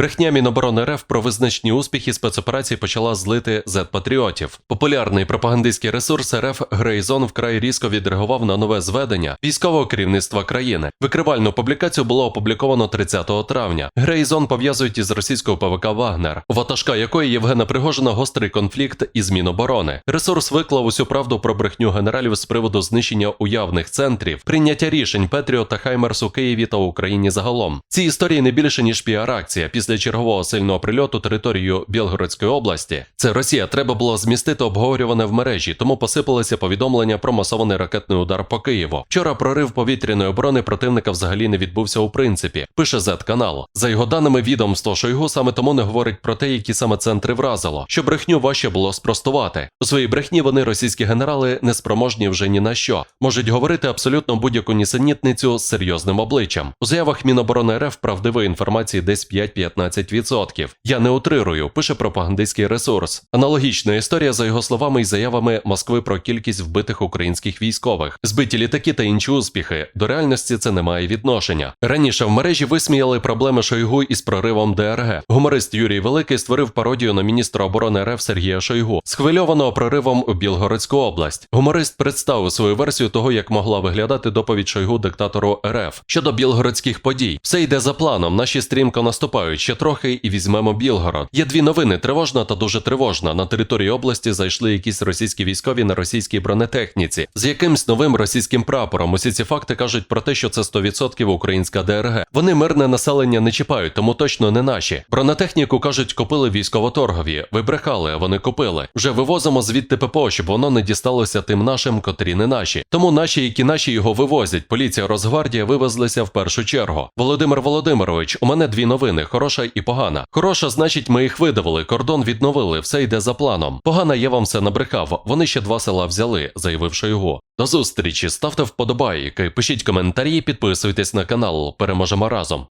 Брехня Міноборони РФ про визначні успіхи спецоперації почала злити Z-патріотів. Популярний пропагандистський ресурс РФ Грейзон вкрай різко відреагував на нове зведення військового керівництва країни. Викривальну публікацію було опубліковано 30 травня. Грейзон пов'язують із російською ПВК Вагнер, ватажка якої Євгена Пригожина гострий конфлікт із Міноборони. Ресурс виклав усю правду про брехню генералів з приводу знищення уявних центрів, прийняття рішень Петріо та Хаймерс у Києві та Україні загалом. Ці історії не більше ніж піар-акція після чергового сильного прильоту територію Білгородської області. Це Росія треба було змістити обговорюване в мережі, тому посипалися повідомлення про масований ракетний удар по Києву. Вчора прорив повітряної оборони противника взагалі не відбувся у принципі. Пише Z канал. За його даними, відомство Шойгу саме тому не говорить про те, які саме центри вразило, що брехню важче було спростувати. У своїй брехні вони російські генерали не спроможні вже ні на що, можуть говорити абсолютно будь-яку нісенітницю з серйозним обличчям. У заявах Міноборони РФ правдивої інформації десь 5-15%. Я не утрирую, пише пропагандистський ресурс. Аналогічна історія за його словами і заявами Москви про кількість вбитих українських військових, збиті літаки та інші успіхи. До реальності це не має відношення. Раніше в мережі висміяли проблеми Шойгу із проривом ДРГ. Гуморист Юрій Великий створив пародію на міністра оборони РФ Сергія Шойгу, схвильованого проривом у Білгородську область. Гуморист представив свою версію того, як могла виглядати доповідь Шойгу диктатору РФ щодо білгородських подій. Все йде за планом. Наші стрімко наступають ще трохи і візьмемо Білгород. Є дві новини: тривожна та дуже тривожна. На території області зайшли якісь російські військові на російській бронетехніці з якимсь новим російським прапором. Усі ці факти кажуть про те, що це 100% українська ДРГ. Вони мирне населення не чіпають, тому точно не наші. Бронетехніку кажуть, купили військово-торгові. Ви брехали, а вони купили. Вже вивозимо звідти ППО, щоб воно не дісталося тим нашим, котрі не наші. Тому наші, які наші його вивозять. Поліція Росгвардія вивезлися в першу чергу. Володимир Володимирович, у мене дві новини: хороша і погана. Хороша, значить, ми їх видавили, кордон відновили, все йде за планом. Погана, я вам все набрехав. Вони ще два села взяли, заявив Шойгу. До зустрічі, ставте вподобайки, пишіть коментарі, підписуйтесь на канал. Переможемо разом.